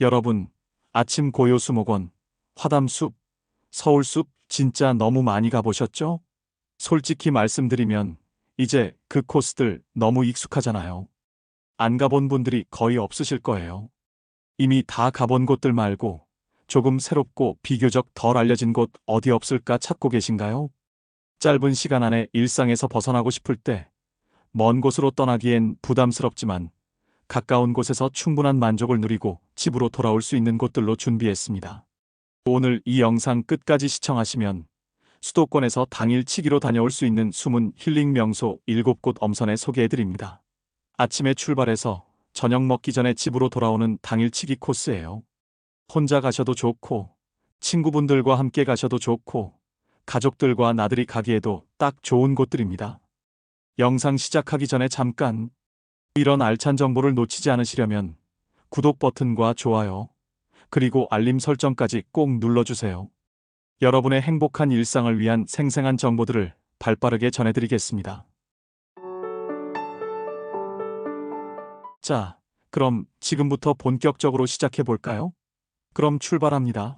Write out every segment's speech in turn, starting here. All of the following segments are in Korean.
여러분, 아침 고요수목원, 화담숲, 서울숲 진짜 너무 많이 가보셨죠? 솔직히 말씀드리면 이제 그 코스들 너무 익숙하잖아요. 안 가본 분들이 거의 없으실 거예요. 이미 다 가본 곳들 말고 조금 새롭고 비교적 덜 알려진 곳 어디 없을까 찾고 계신가요? 짧은 시간 안에 일상에서 벗어나고 싶을 때 먼 곳으로 떠나기엔 부담스럽지만 가까운 곳에서 충분한 만족을 누리고 집으로 돌아올 수 있는 곳들로 준비했습니다. 오늘 이 영상 끝까지 시청하시면 수도권에서 당일치기로 다녀올 수 있는 숨은 힐링 명소 7곳 엄선에 소개해드립니다. 아침에 출발해서 저녁 먹기 전에 집으로 돌아오는 당일치기 코스예요. 혼자 가셔도 좋고, 친구분들과 함께 가셔도 좋고, 가족들과 나들이 가기에도 딱 좋은 곳들입니다. 영상 시작하기 전에 잠깐 이런 알찬 정보를 놓치지 않으시려면 구독 버튼과 좋아요, 그리고 알림 설정까지 꼭 눌러주세요. 여러분의 행복한 일상을 위한 생생한 정보들을 발빠르게 전해드리겠습니다. 자, 그럼 지금부터 본격적으로 시작해 볼까요? 그럼 출발합니다.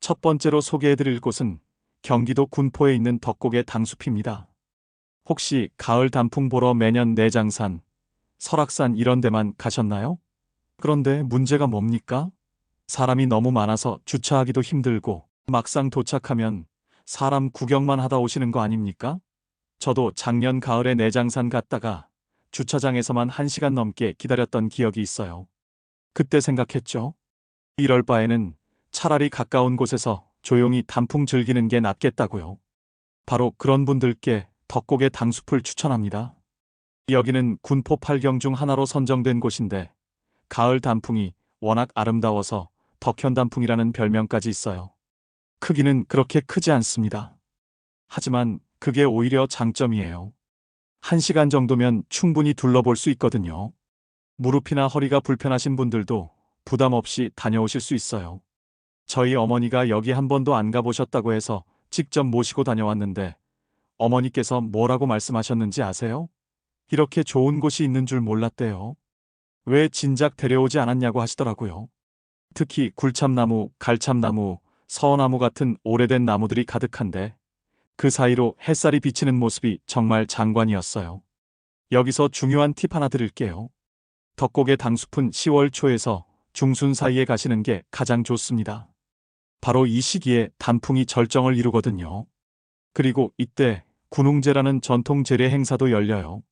첫 번째로 소개해드릴 곳은 경기도 군포에 있는 덕곡의 당숲입니다. 혹시 가을 단풍 보러 매년 내장산, 설악산 이런 데만 가셨나요? 그런데 문제가 뭡니까? 사람이 너무 많아서 주차하기도 힘들고 막상 도착하면 사람 구경만 하다 오시는 거 아닙니까? 저도 작년 가을에 내장산 갔다가 주차장에서만 1시간 넘게 기다렸던 기억이 있어요. 그때 생각했죠. 이럴 바에는 차라리 가까운 곳에서 조용히 단풍 즐기는 게 낫겠다고요. 바로 그런 분들께 덕곡의 당숲을 추천합니다. 여기는 군포 8경 중 하나로 선정된 곳인데 가을 단풍이 워낙 아름다워서 덕현 단풍이라는 별명까지 있어요. 크기는 그렇게 크지 않습니다. 하지만 그게 오히려 장점이에요. 한 시간 정도면 충분히 둘러볼 수 있거든요. 무릎이나 허리가 불편하신 분들도 부담 없이 다녀오실 수 있어요. 저희 어머니가 여기 한 번도 안 가보셨다고 해서 직접 모시고 다녀왔는데 어머니께서 뭐라고 말씀하셨는지 아세요? 이렇게 좋은 곳이 있는 줄 몰랐대요. 왜 진작 데려오지 않았냐고 하시더라고요. 특히 굴참나무, 갈참나무, 서나무 같은 오래된 나무들이 가득한데 그 사이로 햇살이 비치는 모습이 정말 장관이었어요. 여기서 중요한 팁 하나 드릴게요. 덕곡의 당숲은 10월 초에서 중순 사이에 가시는 게 가장 좋습니다. 바로 이 시기에 단풍이 절정을 이루거든요. 그리고 이때 군웅제라는 전통 재래 행사도 열려요.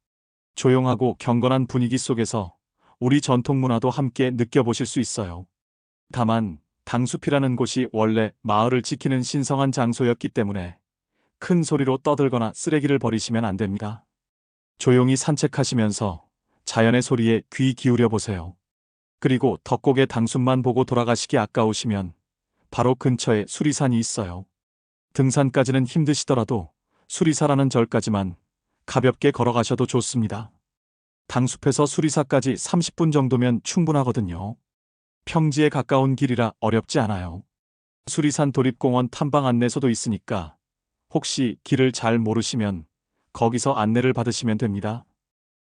조용하고 경건한 분위기 속에서 우리 전통 문화도 함께 느껴보실 수 있어요. 다만 당숲이라는 곳이 원래 마을을 지키는 신성한 장소였기 때문에 큰 소리로 떠들거나 쓰레기를 버리시면 안 됩니다. 조용히 산책하시면서 자연의 소리에 귀 기울여 보세요. 그리고 덕곡의 당숲만 보고 돌아가시기 아까우시면 바로 근처에 수리산이 있어요. 등산까지는 힘드시더라도 수리사라는 절까지만 가볍게 걸어가셔도 좋습니다. 당숲에서 수리사까지 30분 정도면 충분하거든요. 평지에 가까운 길이라 어렵지 않아요. 수리산 도립공원 탐방 안내소도 있으니까 혹시 길을 잘 모르시면 거기서 안내를 받으시면 됩니다.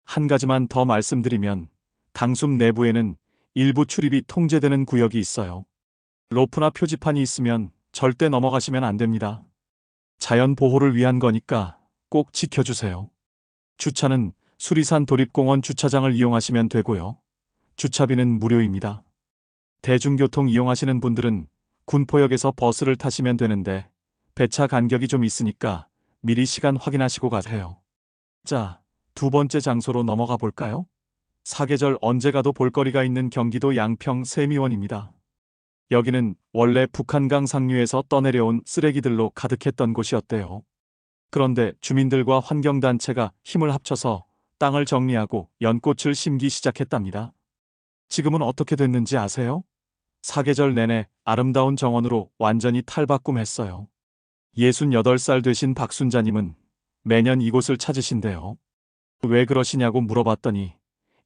한 가지만 더 말씀드리면 당숲 내부에는 일부 출입이 통제되는 구역이 있어요. 로프나 표지판이 있으면 절대 넘어가시면 안 됩니다. 자연 보호를 위한 거니까 꼭 지켜주세요. 주차는 수리산 도립공원 주차장을 이용하시면 되고요. 주차비는 무료입니다. 대중교통 이용하시는 분들은 군포역에서 버스를 타시면 되는데 배차 간격이 좀 있으니까 미리 시간 확인하시고 가세요. 자, 두 번째 장소로 넘어가 볼까요? 사계절 언제 가도 볼거리가 있는 경기도 양평 세미원입니다. 여기는 원래 북한강 상류에서 떠내려온 쓰레기들로 가득했던 곳이었대요. 그런데 주민들과 환경단체가 힘을 합쳐서 땅을 정리하고 연꽃을 심기 시작했답니다. 지금은 어떻게 됐는지 아세요? 사계절 내내 아름다운 정원으로 완전히 탈바꿈했어요. 68살 되신 박순자님은 매년 이곳을 찾으신대요. 왜 그러시냐고 물어봤더니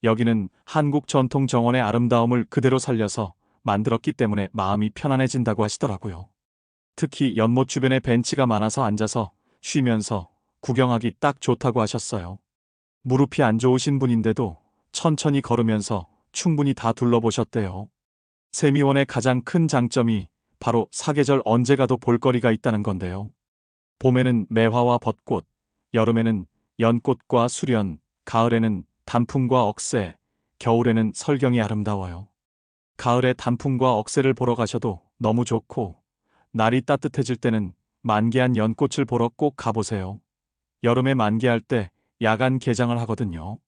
여기는 한국 전통 정원의 아름다움을 그대로 살려서 만들었기 때문에 마음이 편안해진다고 하시더라고요. 특히 연못 주변에 벤치가 많아서 앉아서 쉬면서 구경하기 딱 좋다고 하셨어요. 무릎이 안 좋으신 분인데도 천천히 걸으면서 충분히 다 둘러보셨대요. 세미원의 가장 큰 장점이 바로 사계절 언제 가도 볼거리가 있다는 건데요. 봄에는 매화와 벚꽃, 여름에는 연꽃과 수련, 가을에는 단풍과 억새, 겨울에는 설경이 아름다워요. 가을에 단풍과 억새를 보러 가셔도 너무 좋고, 날이 따뜻해질 때는 만개한 연꽃을 보러 꼭 가보세요. 여름에 만개할 때 야간 개장을 하거든요.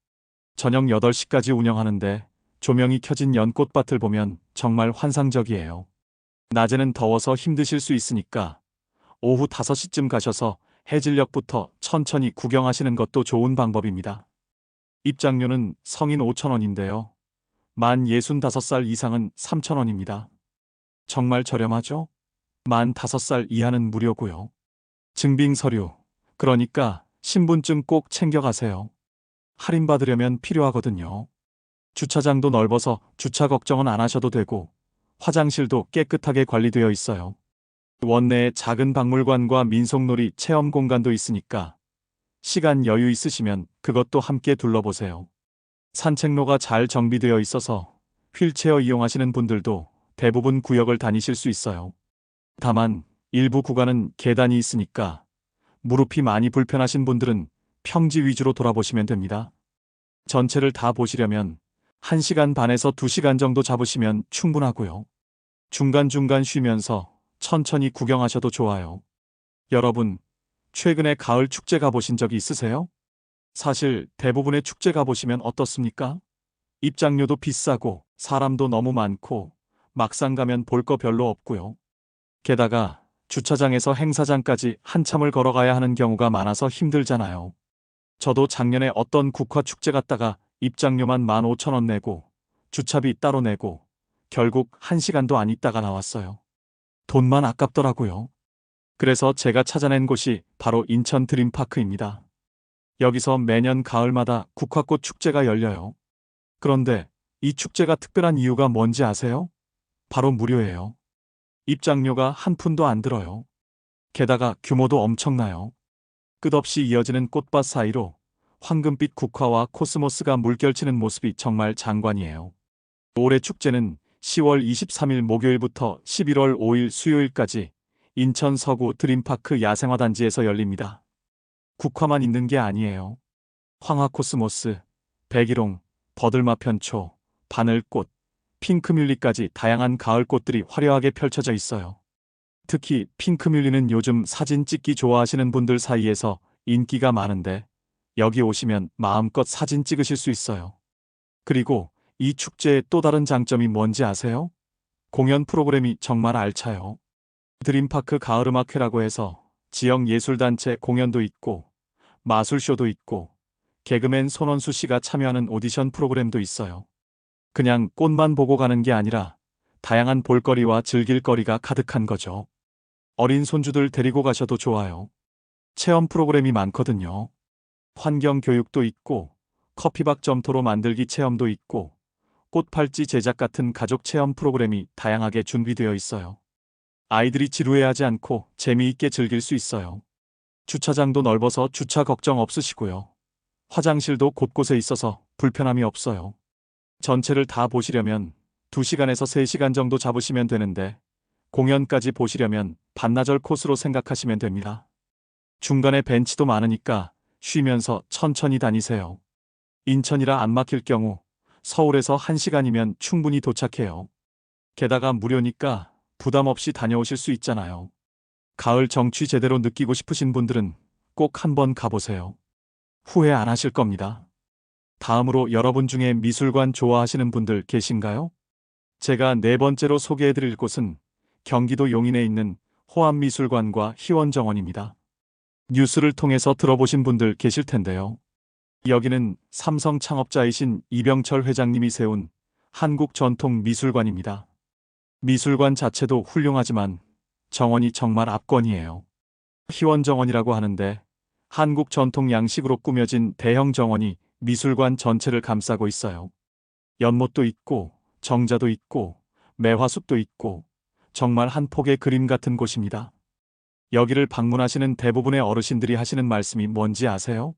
저녁 8시까지 운영하는데 조명이 켜진 연꽃밭을 보면 정말 환상적이에요. 낮에는 더워서 힘드실 수 있으니까 오후 5시쯤 가셔서 해질녘부터 천천히 구경하시는 것도 좋은 방법입니다. 입장료는 성인 5,000원인데요. 만 65살 이상은 3,000원입니다. 정말 저렴하죠? 만 5살 이하는 무료고요. 증빙 서류, 그러니까 신분증 꼭 챙겨가세요. 할인받으려면 필요하거든요. 주차장도 넓어서 주차 걱정은 안 하셔도 되고, 화장실도 깨끗하게 관리되어 있어요. 원내에 작은 박물관과 민속놀이 체험 공간도 있으니까 시간 여유 있으시면 그것도 함께 둘러보세요. 산책로가 잘 정비되어 있어서 휠체어 이용하시는 분들도 대부분 구역을 다니실 수 있어요. 다만 일부 구간은 계단이 있으니까 무릎이 많이 불편하신 분들은 평지 위주로 돌아보시면 됩니다. 전체를 다 보시려면 1시간 반에서 2시간 정도 잡으시면 충분하고요. 중간중간 쉬면서 천천히 구경하셔도 좋아요. 여러분, 최근에 가을 축제 가보신 적이 있으세요? 사실 대부분의 축제 가보시면 어떻습니까? 입장료도 비싸고 사람도 너무 많고 막상 가면 볼 거 별로 없고요. 게다가 주차장에서 행사장까지 한참을 걸어가야 하는 경우가 많아서 힘들잖아요. 저도 작년에 어떤 국화 축제 갔다가 입장료만 15,000원 내고 주차비 따로 내고 결국 1시간도 안 있다가 나왔어요. 돈만 아깝더라고요. 그래서 제가 찾아낸 곳이 바로 인천 드림파크입니다. 여기서 매년 가을마다 국화꽃 축제가 열려요. 그런데 이 축제가 특별한 이유가 뭔지 아세요? 바로 무료예요. 입장료가 한 푼도 안 들어요. 게다가 규모도 엄청나요. 끝없이 이어지는 꽃밭 사이로 황금빛 국화와 코스모스가 물결치는 모습이 정말 장관이에요. 올해 축제는 10월 23일 목요일부터 11월 5일 수요일까지 인천 서구 드림파크 야생화단지에서 열립니다. 국화만 있는 게 아니에요. 황화코스모스, 백일홍, 버들마 편초, 바늘꽃, 핑크뮬리까지 다양한 가을꽃들이 화려하게 펼쳐져 있어요. 특히 핑크뮬리는 요즘 사진 찍기 좋아하시는 분들 사이에서 인기가 많은데 여기 오시면 마음껏 사진 찍으실 수 있어요. 그리고 이 축제의 또 다른 장점이 뭔지 아세요? 공연 프로그램이 정말 알차요. 드림파크 가을음악회라고 해서 지역 예술단체 공연도 있고 마술쇼도 있고 개그맨 손원수 씨가 참여하는 오디션 프로그램도 있어요. 그냥 꽃만 보고 가는 게 아니라 다양한 볼거리와 즐길거리가 가득한 거죠. 어린 손주들 데리고 가셔도 좋아요. 체험 프로그램이 많거든요. 환경 교육도 있고 커피박 점토로 만들기 체험도 있고 꽃팔찌 제작 같은 가족 체험 프로그램이 다양하게 준비되어 있어요. 아이들이 지루해하지 않고 재미있게 즐길 수 있어요. 주차장도 넓어서 주차 걱정 없으시고요. 화장실도 곳곳에 있어서 불편함이 없어요. 전체를 다 보시려면 2시간에서 3시간 정도 잡으시면 되는데 공연까지 보시려면 반나절 코스로 생각하시면 됩니다. 중간에 벤치도 많으니까 쉬면서 천천히 다니세요. 인천이라 안 막힐 경우 서울에서 1시간이면 충분히 도착해요. 게다가 무료니까 부담 없이 다녀오실 수 있잖아요. 가을 정취 제대로 느끼고 싶으신 분들은 꼭 한번 가보세요. 후회 안 하실 겁니다. 다음으로 여러분 중에 미술관 좋아하시는 분들 계신가요? 제가 네 번째로 소개해드릴 곳은 경기도 용인에 있는 호암미술관과 희원정원입니다. 뉴스를 통해서 들어보신 분들 계실 텐데요. 여기는 삼성 창업자이신 이병철 회장님이 세운 한국 전통 미술관입니다. 미술관 자체도 훌륭하지만 정원이 정말 압권이에요. 희원정원이라고 하는데 한국 전통 양식으로 꾸며진 대형 정원이 미술관 전체를 감싸고 있어요. 연못도 있고 정자도 있고 매화숲도 있고 정말 한 폭의 그림 같은 곳입니다. 여기를 방문하시는 대부분의 어르신들이 하시는 말씀이 뭔지 아세요?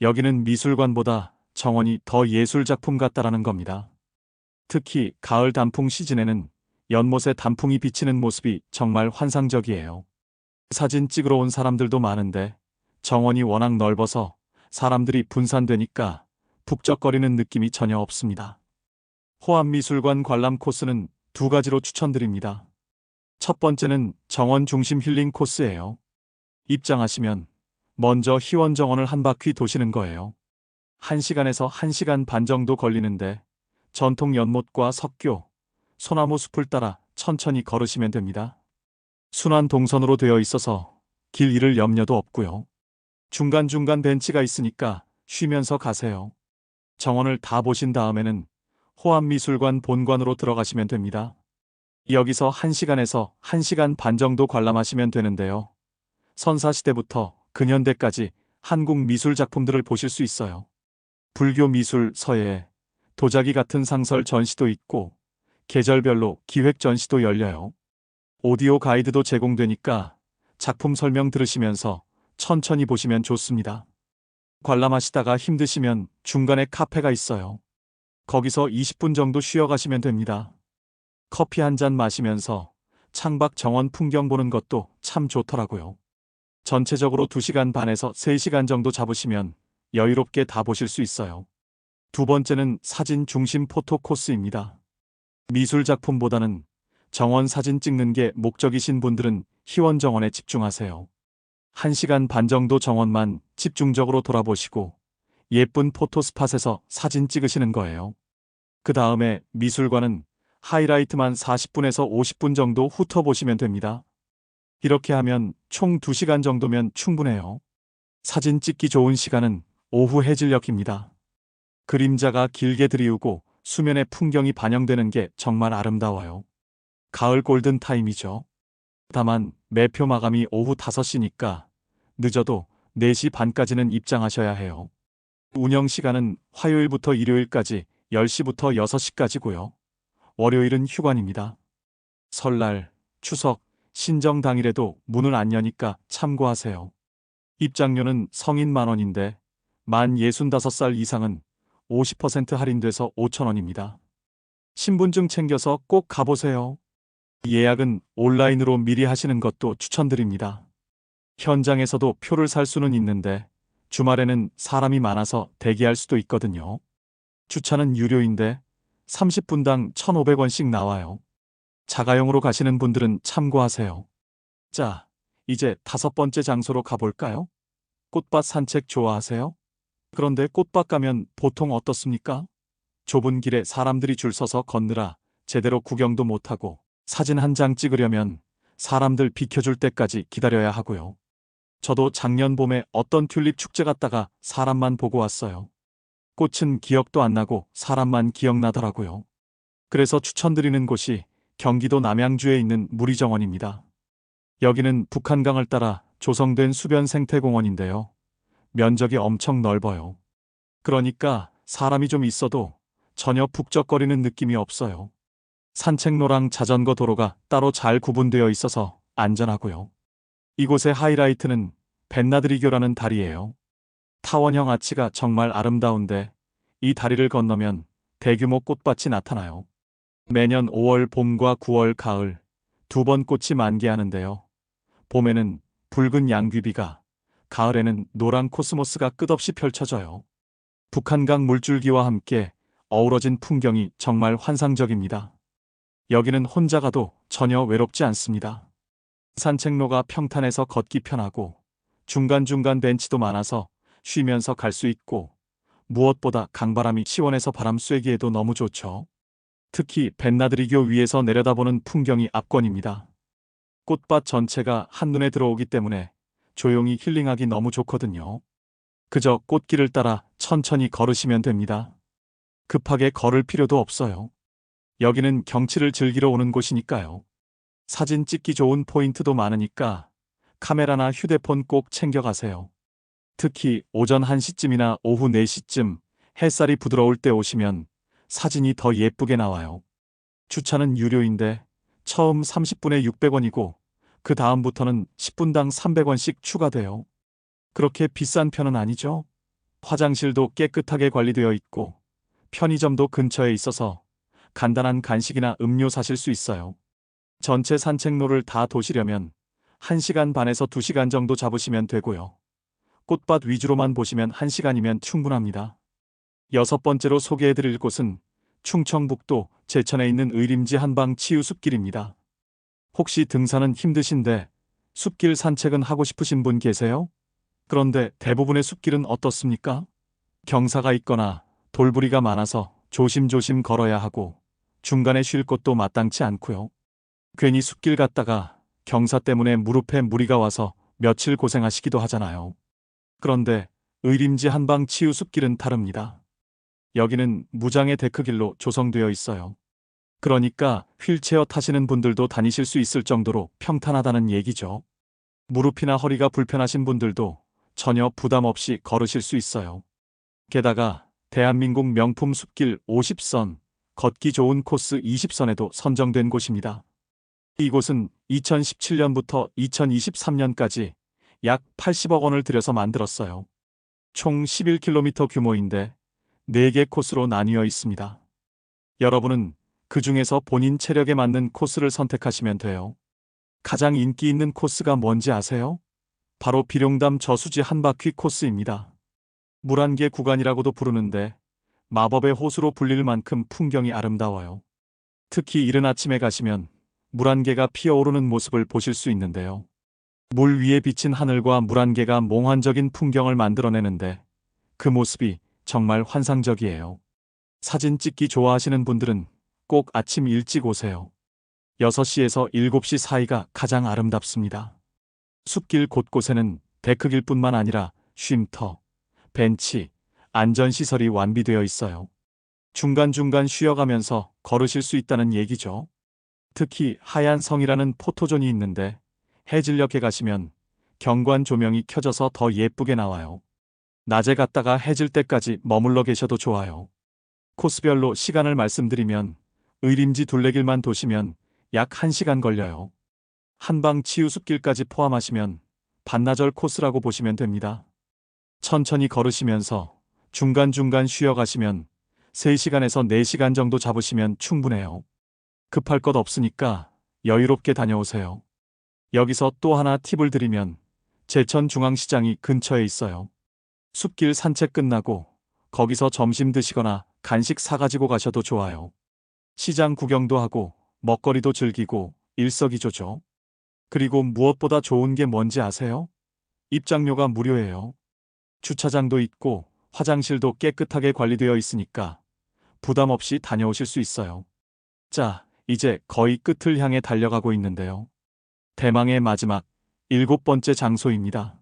여기는 미술관보다 정원이 더 예술 작품 같다라는 겁니다. 특히 가을 단풍 시즌에는 연못에 단풍이 비치는 모습이 정말 환상적이에요. 사진 찍으러 온 사람들도 많은데 정원이 워낙 넓어서 사람들이 분산되니까 북적거리는 느낌이 전혀 없습니다. 호암미술관 관람 코스는 두 가지로 추천드립니다. 첫 번째는 정원 중심 힐링 코스예요. 입장하시면 먼저 희원 정원을 한 바퀴 도시는 거예요. 1시간에서 1시간 반 정도 걸리는데 전통 연못과 석교, 소나무 숲을 따라 천천히 걸으시면 됩니다. 순환 동선으로 되어 있어서 길 잃을 염려도 없고요. 중간중간 벤치가 있으니까 쉬면서 가세요. 정원을 다 보신 다음에는 호암미술관 본관으로 들어가시면 됩니다. 여기서 1시간에서 1시간 반 정도 관람하시면 되는데요. 선사시대부터 근현대까지 한국 미술 작품들을 보실 수 있어요. 불교 미술 서예, 도자기 같은 상설 전시도 있고 계절별로 기획 전시도 열려요. 오디오 가이드도 제공되니까 작품 설명 들으시면서 천천히 보시면 좋습니다. 관람하시다가 힘드시면 중간에 카페가 있어요. 거기서 20분 정도 쉬어가시면 됩니다. 커피 한 잔 마시면서 창밖 정원 풍경 보는 것도 참 좋더라고요. 전체적으로 2시간 반에서 3시간 정도 잡으시면 여유롭게 다 보실 수 있어요. 두 번째는 사진 중심 포토 코스입니다. 미술 작품보다는 정원 사진 찍는 게 목적이신 분들은 희원 정원에 집중하세요. 1시간 반 정도 정원만 집중적으로 돌아보시고 예쁜 포토 스팟에서 사진 찍으시는 거예요. 그 다음에 미술관은 하이라이트만 40분에서 50분 정도 훑어보시면 됩니다. 이렇게 하면 총 2시간 정도면 충분해요. 사진 찍기 좋은 시간은 오후 해질녘입니다. 그림자가 길게 들이우고 수면의 풍경이 반영되는 게 정말 아름다워요. 가을 골든 타임이죠. 다만 매표 마감이 오후 5시니까 늦어도 4시 반까지는 입장하셔야 해요. 운영 시간은 화요일부터 일요일까지 10시부터 6시까지고요. 월요일은 휴관입니다. 설날, 추석, 신정 당일에도 문을 안 여니까 참고하세요. 입장료는 성인 만원인데 만 65살 이상은 50% 할인돼서 5천원입니다. 신분증 챙겨서 꼭 가보세요. 예약은 온라인으로 미리 하시는 것도 추천드립니다. 현장에서도 표를 살 수는 있는데 주말에는 사람이 많아서 대기할 수도 있거든요. 주차는 유료인데 30분당 1,500원씩 나와요. 자가용으로 가시는 분들은 참고하세요. 자, 이제 다섯 번째 장소로 가볼까요? 꽃밭 산책 좋아하세요? 그런데 꽃밭 가면 보통 어떻습니까? 좁은 길에 사람들이 줄 서서 걷느라 제대로 구경도 못하고 사진 한 장 찍으려면 사람들 비켜줄 때까지 기다려야 하고요. 저도 작년 봄에 어떤 튤립 축제 갔다가 사람만 보고 왔어요. 꽃은 기억도 안 나고 사람만 기억나더라고요. 그래서 추천드리는 곳이 경기도 남양주에 있는 무리정원입니다. 여기는 북한강을 따라 조성된 수변 생태공원인데요. 면적이 엄청 넓어요. 그러니까 사람이 좀 있어도 전혀 북적거리는 느낌이 없어요. 산책로랑 자전거 도로가 따로 잘 구분되어 있어서 안전하고요. 이곳의 하이라이트는 벤나드리교라는 다리예요. 타원형 아치가 정말 아름다운데 이 다리를 건너면 대규모 꽃밭이 나타나요. 매년 5월 봄과 9월 가을 두 번 꽃이 만개하는데요. 봄에는 붉은 양귀비가, 가을에는 노란 코스모스가 끝없이 펼쳐져요. 북한강 물줄기와 함께 어우러진 풍경이 정말 환상적입니다. 여기는 혼자 가도 전혀 외롭지 않습니다. 산책로가 평탄해서 걷기 편하고 중간중간 벤치도 많아서 쉬면서 갈 수 있고 무엇보다 강바람이 시원해서 바람 쐬기에도 너무 좋죠. 특히 벤나드리교 위에서 내려다보는 풍경이 압권입니다. 꽃밭 전체가 한눈에 들어오기 때문에 조용히 힐링하기 너무 좋거든요. 그저 꽃길을 따라 천천히 걸으시면 됩니다. 급하게 걸을 필요도 없어요. 여기는 경치를 즐기러 오는 곳이니까요. 사진 찍기 좋은 포인트도 많으니까 카메라나 휴대폰 꼭 챙겨가세요. 특히 오전 1시쯤이나 오후 4시쯤 햇살이 부드러울 때 오시면 사진이 더 예쁘게 나와요. 주차는 유료인데 처음 30분에 600원이고 그 다음부터는 10분당 300원씩 추가돼요. 그렇게 비싼 편은 아니죠? 화장실도 깨끗하게 관리되어 있고 편의점도 근처에 있어서 간단한 간식이나 음료 사실 수 있어요. 전체 산책로를 다 도시려면 1시간 반에서 2시간 정도 잡으시면 되고요. 꽃밭 위주로만 보시면 1시간이면 충분합니다. 여섯 번째로 소개해드릴 곳은 충청북도 제천에 있는 의림지 한방 치유 숲길입니다. 혹시 등산은 힘드신데 숲길 산책은 하고 싶으신 분 계세요? 그런데 대부분의 숲길은 어떻습니까? 경사가 있거나 돌부리가 많아서 조심조심 걸어야 하고 중간에 쉴 곳도 마땅치 않고요. 괜히 숲길 갔다가 경사 때문에 무릎에 무리가 와서 며칠 고생하시기도 하잖아요. 그런데 의림지 한방 치유 숲길은 다릅니다. 여기는 무장의 데크길로 조성되어 있어요. 그러니까 휠체어 타시는 분들도 다니실 수 있을 정도로 평탄하다는 얘기죠. 무릎이나 허리가 불편하신 분들도 전혀 부담 없이 걸으실 수 있어요. 게다가 대한민국 명품 숲길 50선, 걷기 좋은 코스 20선에도 선정된 곳입니다. 이곳은 2017년부터 2023년까지 약 80억 원을 들여서 만들었어요. 총 11km 규모인데 4개 코스로 나뉘어 있습니다. 여러분은 그 중에서 본인 체력에 맞는 코스를 선택하시면 돼요. 가장 인기 있는 코스가 뭔지 아세요? 바로 비룡담 저수지 한 바퀴 코스입니다. 물안개 구간이라고도 부르는데 마법의 호수로 불릴 만큼 풍경이 아름다워요. 특히 이른 아침에 가시면 물안개가 피어오르는 모습을 보실 수 있는데요. 물 위에 비친 하늘과 물안개가 몽환적인 풍경을 만들어내는데 그 모습이 정말 환상적이에요. 사진 찍기 좋아하시는 분들은 꼭 아침 일찍 오세요. 6시에서 7시 사이가 가장 아름답습니다. 숲길 곳곳에는 데크길뿐만 아니라 쉼터, 벤치, 안전시설이 완비되어 있어요. 중간중간 쉬어가면서 걸으실 수 있다는 얘기죠. 특히 하얀 성이라는 포토존이 있는데 해질녘에 가시면 경관 조명이 켜져서 더 예쁘게 나와요. 낮에 갔다가 해질 때까지 머물러 계셔도 좋아요. 코스별로 시간을 말씀드리면 의림지 둘레길만 도시면 약 1시간 걸려요. 한방 치유 숲길까지 포함하시면 반나절 코스라고 보시면 됩니다. 천천히 걸으시면서 중간중간 쉬어가시면 3시간에서 4시간 정도 잡으시면 충분해요. 급할 것 없으니까 여유롭게 다녀오세요. 여기서 또 하나 팁을 드리면 제천 중앙시장이 근처에 있어요. 숲길 산책 끝나고 거기서 점심 드시거나 간식 사가지고 가셔도 좋아요. 시장 구경도 하고 먹거리도 즐기고 일석이조죠. 그리고 무엇보다 좋은 게 뭔지 아세요? 입장료가 무료예요. 주차장도 있고 화장실도 깨끗하게 관리되어 있으니까 부담 없이 다녀오실 수 있어요. 자, 이제 거의 끝을 향해 달려가고 있는데요. 대망의 마지막 일곱 번째 장소입니다.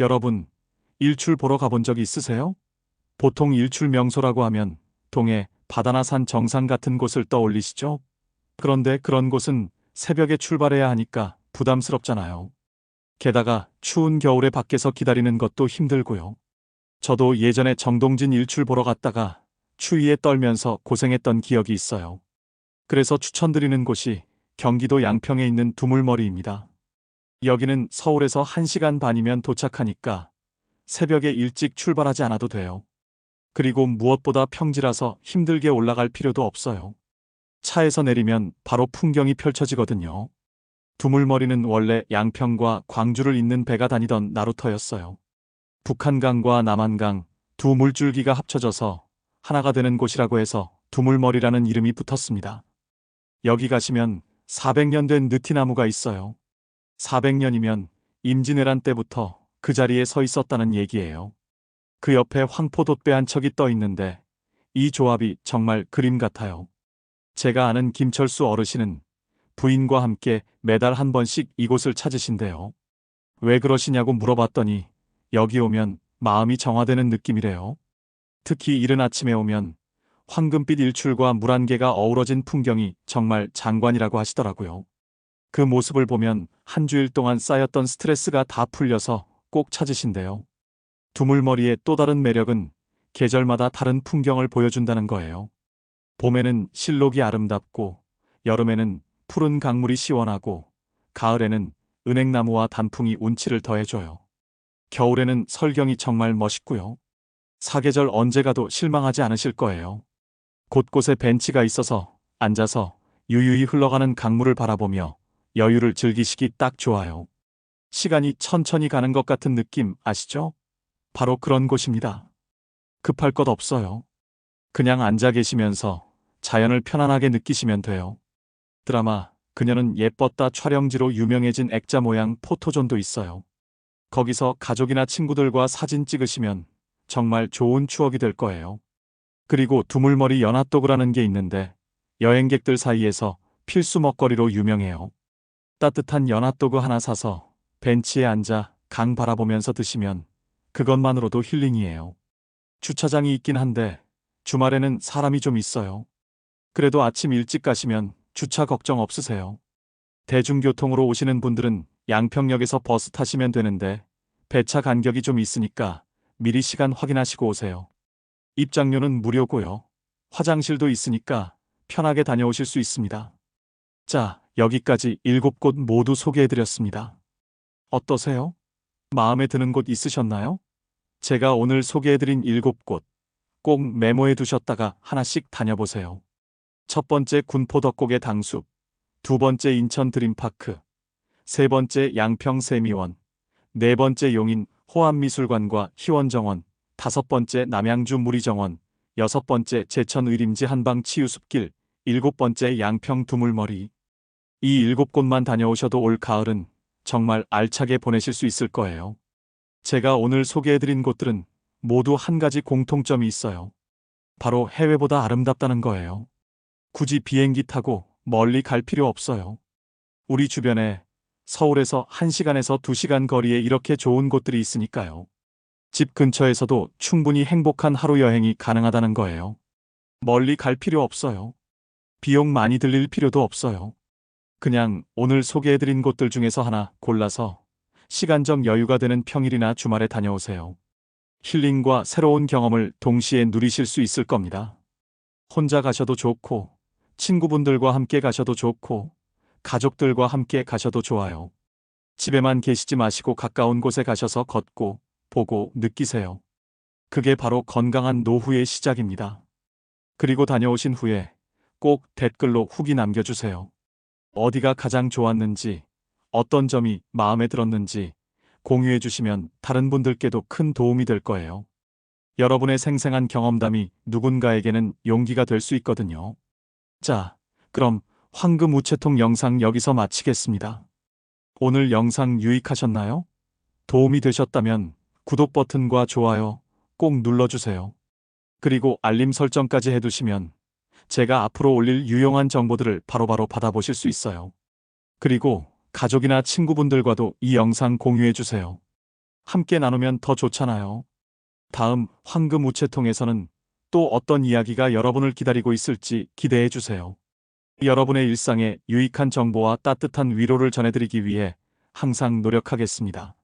여러분, 일출 보러 가본 적 있으세요? 보통 일출 명소라고 하면 동해, 바다나 산 정상 같은 곳을 떠올리시죠? 그런데 그런 곳은 새벽에 출발해야 하니까 부담스럽잖아요. 게다가 추운 겨울에 밖에서 기다리는 것도 힘들고요. 저도 예전에 정동진 일출 보러 갔다가 추위에 떨면서 고생했던 기억이 있어요. 그래서 추천드리는 곳이 경기도 양평에 있는 두물머리입니다. 여기는 서울에서 1시간 반이면 도착하니까 새벽에 일찍 출발하지 않아도 돼요. 그리고 무엇보다 평지라서 힘들게 올라갈 필요도 없어요. 차에서 내리면 바로 풍경이 펼쳐지거든요. 두물머리는 원래 양평과 광주를 잇는 배가 다니던 나루터였어요. 북한강과 남한강 두 물줄기가 합쳐져서 하나가 되는 곳이라고 해서 두물머리라는 이름이 붙었습니다. 여기 가시면 400년 된 느티나무가 있어요. 400년이면 임진왜란 때부터 그 자리에 서 있었다는 얘기예요. 그 옆에 황포돛배 한 척이 떠 있는데 이 조합이 정말 그림 같아요. 제가 아는 김철수 어르신은 부인과 함께 매달 한 번씩 이곳을 찾으신대요. 왜 그러시냐고 물어봤더니 여기 오면 마음이 정화되는 느낌이래요. 특히 이른 아침에 오면 황금빛 일출과 물안개가 어우러진 풍경이 정말 장관이라고 하시더라고요. 그 모습을 보면 한 주일 동안 쌓였던 스트레스가 다 풀려서 꼭 찾으신대요. 두물머리의 또 다른 매력은 계절마다 다른 풍경을 보여준다는 거예요. 봄에는 실록이 아름답고 여름에는 푸른 강물이 시원하고 가을에는 은행나무와 단풍이 운치를 더해줘요. 겨울에는 설경이 정말 멋있고요. 사계절 언제 가도 실망하지 않으실 거예요. 곳곳에 벤치가 있어서 앉아서 유유히 흘러가는 강물을 바라보며 여유를 즐기시기 딱 좋아요. 시간이 천천히 가는 것 같은 느낌 아시죠? 바로 그런 곳입니다. 급할 것 없어요. 그냥 앉아 계시면서 자연을 편안하게 느끼시면 돼요. 드라마 그녀는 예뻤다 촬영지로 유명해진 액자 모양 포토존도 있어요. 거기서 가족이나 친구들과 사진 찍으시면 정말 좋은 추억이 될 거예요. 그리고 두물머리 연핫도그라는 게 있는데 여행객들 사이에서 필수 먹거리로 유명해요. 따뜻한 연핫도그 하나 사서 벤치에 앉아 강 바라보면서 드시면 그것만으로도 힐링이에요. 주차장이 있긴 한데 주말에는 사람이 좀 있어요. 그래도 아침 일찍 가시면 주차 걱정 없으세요. 대중교통으로 오시는 분들은 양평역에서 버스 타시면 되는데 배차 간격이 좀 있으니까 미리 시간 확인하시고 오세요. 입장료는 무료고요. 화장실도 있으니까 편하게 다녀오실 수 있습니다. 자, 여기까지 7곳 모두 소개해드렸습니다. 어떠세요? 마음에 드는 곳 있으셨나요? 제가 오늘 소개해드린 7곳 꼭 메모해 두셨다가 하나씩 다녀보세요. 첫 번째 군포 덕곡의 당숲, 두 번째 인천 드림파크, 세 번째 양평 세미원, 네 번째 용인 호암미술관과 희원정원, 다섯 번째 남양주 무리정원, 여섯 번째 제천 의림지 한방 치유숲길, 일곱 번째 양평 두물머리. 이 일곱 곳만 다녀오셔도 올 가을은 정말 알차게 보내실 수 있을 거예요. 제가 오늘 소개해드린 곳들은 모두 한 가지 공통점이 있어요. 바로 해외보다 아름답다는 거예요. 굳이 비행기 타고 멀리 갈 필요 없어요. 우리 주변에 서울에서 1시간에서 2시간 거리에 이렇게 좋은 곳들이 있으니까요. 집 근처에서도 충분히 행복한 하루 여행이 가능하다는 거예요. 멀리 갈 필요 없어요. 비용 많이 들릴 필요도 없어요. 그냥 오늘 소개해드린 곳들 중에서 하나 골라서 시간적 여유가 되는 평일이나 주말에 다녀오세요. 힐링과 새로운 경험을 동시에 누리실 수 있을 겁니다. 혼자 가셔도 좋고, 친구분들과 함께 가셔도 좋고, 가족들과 함께 가셔도 좋아요. 집에만 계시지 마시고 가까운 곳에 가셔서 걷고, 보고, 느끼세요. 그게 바로 건강한 노후의 시작입니다. 그리고 다녀오신 후에 꼭 댓글로 후기 남겨주세요. 어디가 가장 좋았는지, 어떤 점이 마음에 들었는지 공유해 주시면 다른 분들께도 큰 도움이 될 거예요. 여러분의 생생한 경험담이 누군가에게는 용기가 될 수 있거든요. 자, 그럼 황금 우체통 영상 여기서 마치겠습니다. 오늘 영상 유익하셨나요? 도움이 되셨다면 구독 버튼과 좋아요 꼭 눌러주세요. 그리고 알림 설정까지 해두시면 제가 앞으로 올릴 유용한 정보들을 바로바로 받아보실 수 있어요. 그리고 가족이나 친구분들과도 이 영상 공유해 주세요. 함께 나누면 더 좋잖아요. 다음 황금 우체통에서는 또 어떤 이야기가 여러분을 기다리고 있을지 기대해 주세요. 여러분의 일상에 유익한 정보와 따뜻한 위로를 전해드리기 위해 항상 노력하겠습니다.